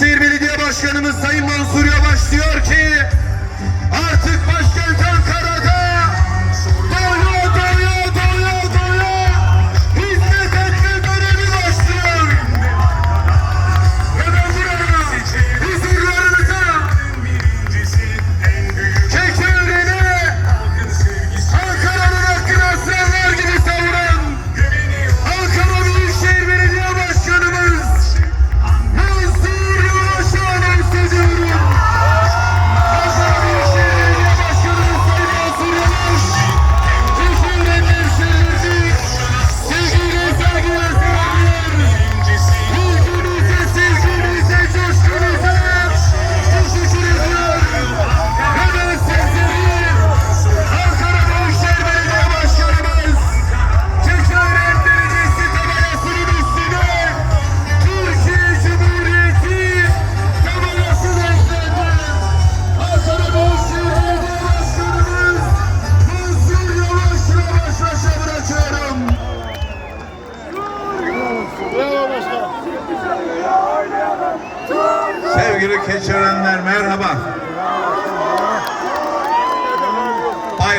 Büyükşehir Belediye Başkanımız Sayın Mansur Yavaş diyor ki artık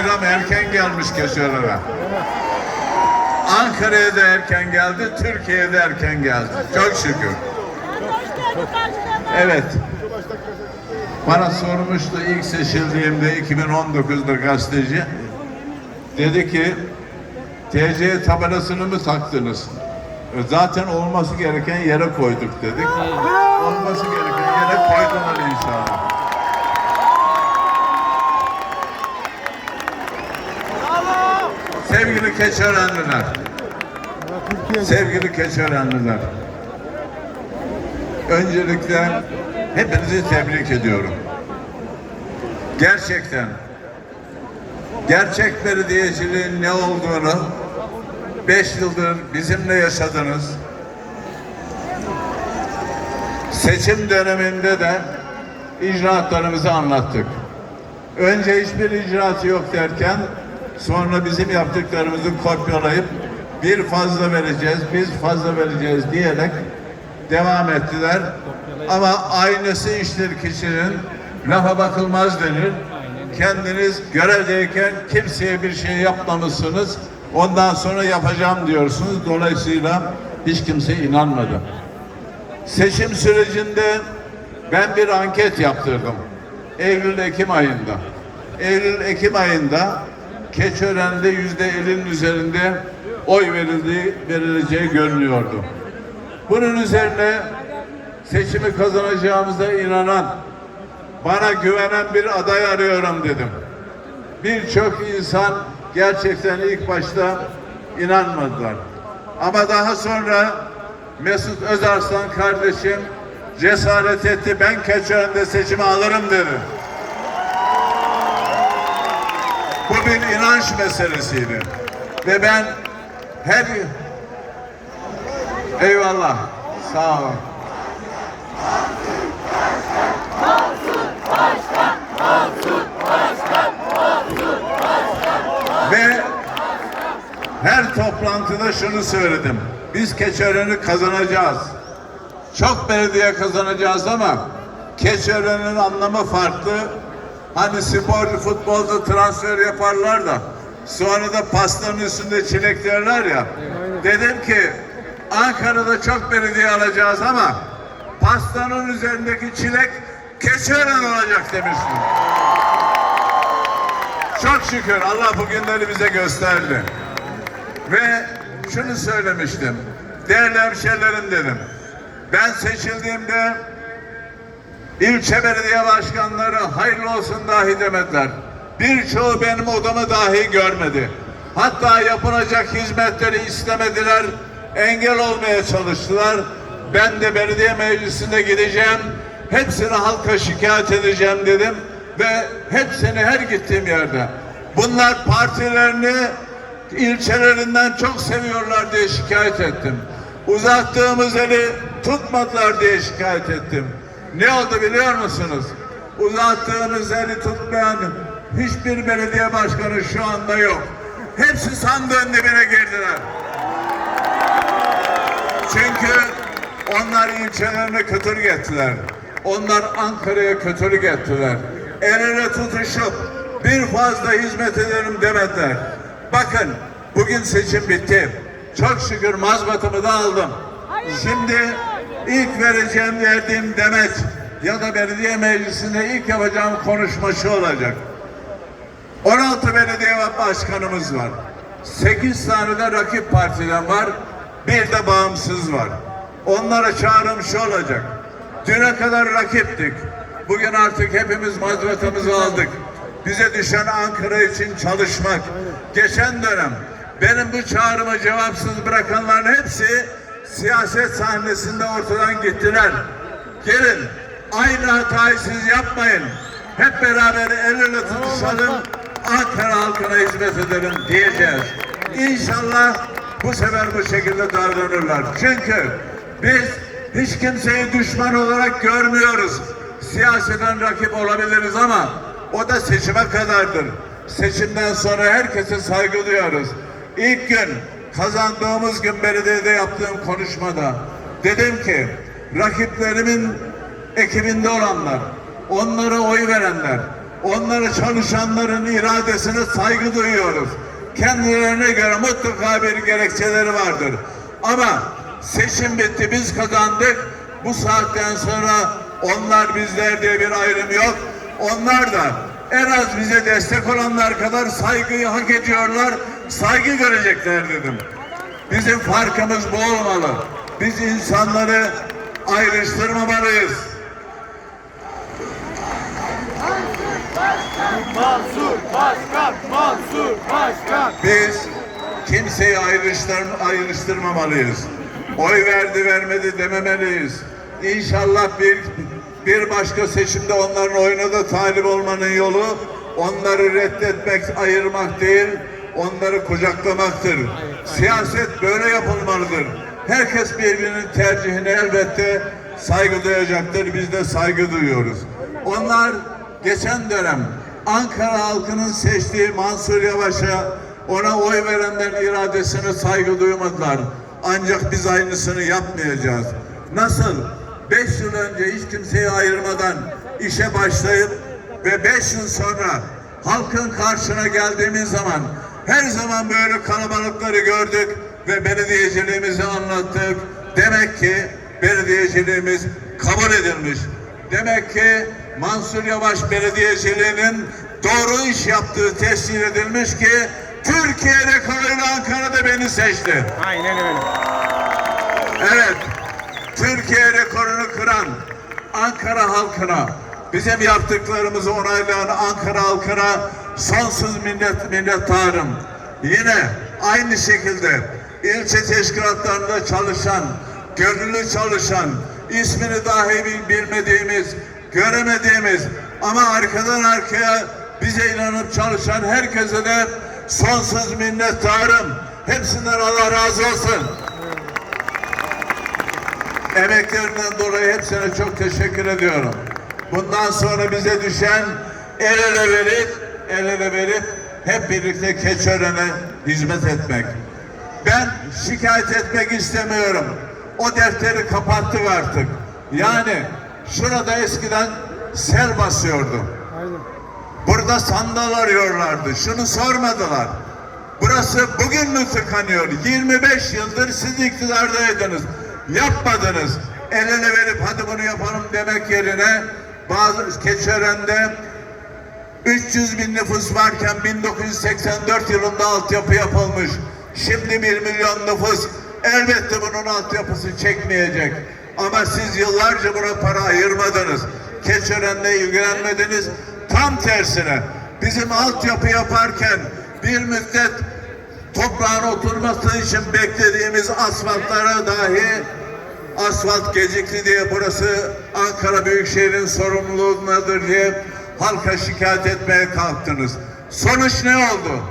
Bayram erken gelmiş keçiörene. Ankara'ya da erken geldi, Türkiye'ye de erken geldi. Çok şükür. Evet. Bana sormuştu ilk seçildiğimde 2019'da gazeteci. Dedi ki TC tabelasını mı taktınız? E, Zaten olması gereken yere koyduk dedik. Olması gereken yere koydular inşallah. Sevgili Keçörenliler, sevgili Keçörenliler, öncelikle hepinizi tebrik ediyorum. Gerçekten gerçek belediyeciliğin ne olduğunu beş yıldır bizimle yaşadınız. Seçim döneminde de icraatlarımızı anlattık. Önce hiçbir icraatı yok derken sonra bizim yaptıklarımızı kopyalayıp bir fazla vereceğiz, biz fazla vereceğiz diyerek devam ettiler. Ama aynısı iştir kişinin lafa bakılmaz denir. Kendiniz görevdeyken kimseye bir şey yapmamışsınız. Ondan sonra yapacağım diyorsunuz. Dolayısıyla hiç kimse inanmadı. Seçim sürecinde ben bir anket yaptırdım. Eylül-Ekim ayında. Eylül-Ekim ayında Keçören'de yüzde elinin üzerinde oy verildiği, verileceği görünüyordu. Bunun üzerine seçimi kazanacağımıza inanan, bana güvenen bir aday arıyorum dedim. Birçok insan gerçekten ilk başta inanmadılar. Ama daha sonra Mesut Özarslan kardeşim cesaret etti. Ben Keçören'de seçimi alırım dedi. İnanç meselesiydi. Ve ben her eyvallah sağ olun. Ve her toplantıda şunu söyledim. Biz Keçören'i kazanacağız. Çok belediye kazanacağız ama Keçören'in anlamı farklı. Hani sporcu futbolda transfer yaparlar da sonra da pastanın üstünde çilek derler ya. Dedim ki Ankara'da çok belediye alacağız ama pastanın üzerindeki çilek Keçören olacak demiştim. Çok şükür Allah bu günleri bize gösterdi. Ve şunu söylemiştim. Değerli hemşerilerim dedim. Ben seçildiğimde ilçe belediye başkanları hayırlı olsun dahi demediler. Birçoğu benim odamı dahi görmedi. Hatta yapılacak hizmetleri istemediler. Engel olmaya çalıştılar. Ben de belediye meclisinde gideceğim. Hepsini halka şikayet edeceğim dedim. Ve hepsini her gittiğim yerde. Bunlar partilerini ilçelerinden çok seviyorlar diye şikayet ettim. Uzattığımız eli tutmadılar diye şikayet ettim. Ne oldu biliyor musunuz? Uzattığımız eli tutmayan hiçbir belediye başkanı şu anda yok. Hepsi sandığın dibine girdiler. Çünkü Onlar ilçelerine kötülük ettiler. Onlar Ankara'ya kötülük ettiler. El ele tutuşup bir fazla hizmet edelim demediler. Bakın bugün seçim bitti. Çok şükür mazbatımı da aldım. Şimdi ilk vereceğim verdiğim demet ya da belediye meclisinde ilk yapacağım konuşma şu olacak. 16 belediye başkanımız var. 8 tane de rakip partiden var. Bir de bağımsız var. Onlara çağrım şu olacak. Düne kadar rakiptik. Bugün artık hepimiz mazbatamızı aldık. Bize düşen Ankara için çalışmak. Geçen dönem benim bu çağrımı cevapsız bırakanların hepsi siyaset sahnesinde ortadan gittiler. Gelin aynı hatayı siz yapmayın. Hep beraber el ele tutuşalım. Ankara halkına hizmet edelim diyeceğiz. İnşallah bu sefer bu şekilde davranırlar. Çünkü biz hiç kimseyi düşman olarak görmüyoruz. Siyaseten rakip olabiliriz ama o da seçime kadardır. Seçimden sonra herkese saygı duyuyoruz. İlk gün kazandığımız gün belediyede yaptığım konuşmada dedim ki rakiplerimin ekibinde olanlar, onlara oy verenler, onlara çalışanların iradesine saygı duyuyoruz. Kendilerine göre mutlaka bir gerekçeleri vardır. Ama seçim bitti, biz kazandık. Bu saatten sonra onlar bizler diye bir ayrım yok. Onlar da en az bize destek olanlar kadar saygıyı hak ediyorlar, saygı görecekler dedim. Bizim farkımız bu olmalı. Biz insanları ayrıştırmamalıyız. Mansur Başkan, Mansur Başkan. Biz kimseyi ayrıştır, ayrıştırmamalıyız. Oy verdi vermedi dememeliyiz. İnşallah bir bir başka seçimde onların oyuna da talip olmanın yolu onları reddetmek, ayırmak değil, onları kucaklamaktır. Siyaset böyle yapılmalıdır. Herkes birbirinin tercihine elbette saygı duyacaktır. Biz de saygı duyuyoruz. Onlar geçen dönem Ankara halkının seçtiği Mansur Yavaş'a ona oy verenlerin iradesine saygı duymadılar. Ancak biz aynısını yapmayacağız. Nasıl? Beş yıl önce hiç kimseyi ayırmadan işe başlayıp ve beş yıl sonra halkın karşına geldiğimiz zaman her zaman böyle kalabalıkları gördük ve belediyeciliğimizi anlattık. Demek ki belediyeciliğimiz kabul edilmiş. Demek ki Mansur Yavaş belediyeciliğinin doğru iş yaptığı tescil edilmiş ki Türkiye rekoruyla Ankara'da beni seçti. Aynen öyle. Evet, Türkiye rekorunu kıran Ankara halkına, bizim yaptıklarımızı onaylayan Ankara halkına sonsuz minnet minnettarım. Yine aynı şekilde ilçe teşkilatlarında çalışan, gönüllü çalışan, ismini dahi bil- bilmediğimiz, göremediğimiz ama arkadan arkaya bize inanıp çalışan herkese de sonsuz minnettarım. Hepsinden Allah razı olsun. Emeklerinden dolayı hepsine çok teşekkür ediyorum. Bundan sonra bize düşen el ele verip, el ele verip hep birlikte Keçören'e hizmet etmek. Ben şikayet etmek istemiyorum. O defteri kapattık artık. Yani şurada eskiden sel basıyordu. Burada sandal arıyorlardı. Şunu sormadılar. Burası bugün mü tıkanıyor? 25 yıldır siz iktidardaydınız. Yapmadınız. El ele verip hadi bunu yapalım demek yerine bazı Keçören'de 300 bin nüfus varken 1984 yılında altyapı yapılmış. Şimdi 1 milyon nüfus elbette bunun altyapısı çekmeyecek. Ama siz yıllarca buna para ayırmadınız. Keçören'le ilgilenmediniz. Tam tersine bizim altyapı yaparken bir müddet toprağın oturması için beklediğimiz asfaltlara dahi asfalt gecikti diye burası Ankara Büyükşehir'in sorumluluğundadır diye halka şikayet etmeye kalktınız. Sonuç ne oldu?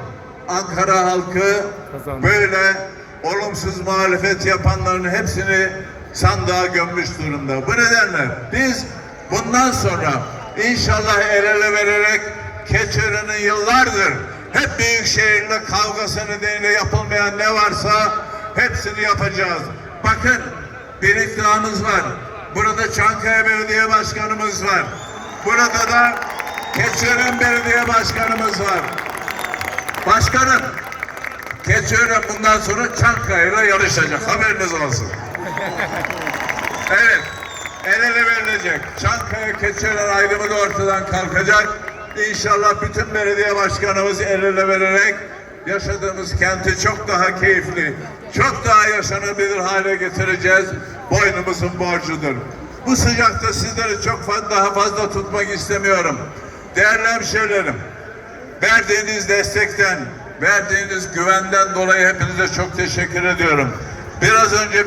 Ankara halkı Kazandı. böyle olumsuz muhalefet yapanların hepsini sandığa gömmüş durumda. Bu nedenle biz bundan sonra inşallah el ele vererek Keçören'in yıllardır hep Büyükşehir'le kavgası nedeniyle yapılmayan ne varsa hepsini yapacağız. Bakın bir iddiamız var. Burada Çankaya Belediye Başkanımız var. Burada da Keçiören Belediye Başkanımız var. Başkanım, Keçiören bundan sonra Çankaya'yla yarışacak. Haberiniz olsun. Evet. El ele verilecek. Çankaya Keçiören ayrımı da ortadan kalkacak. İnşallah bütün belediye başkanımız el ele vererek yaşadığımız kenti çok daha keyifli, çok daha yaşanabilir hale getireceğiz. Boynumuzun borcudur. Bu sıcakta sizleri çok fa- daha fazla tutmak istemiyorum. Değerli hemşehrilerim, verdiğiniz destekten, verdiğiniz güvenden dolayı hepinize çok teşekkür ediyorum. Biraz önce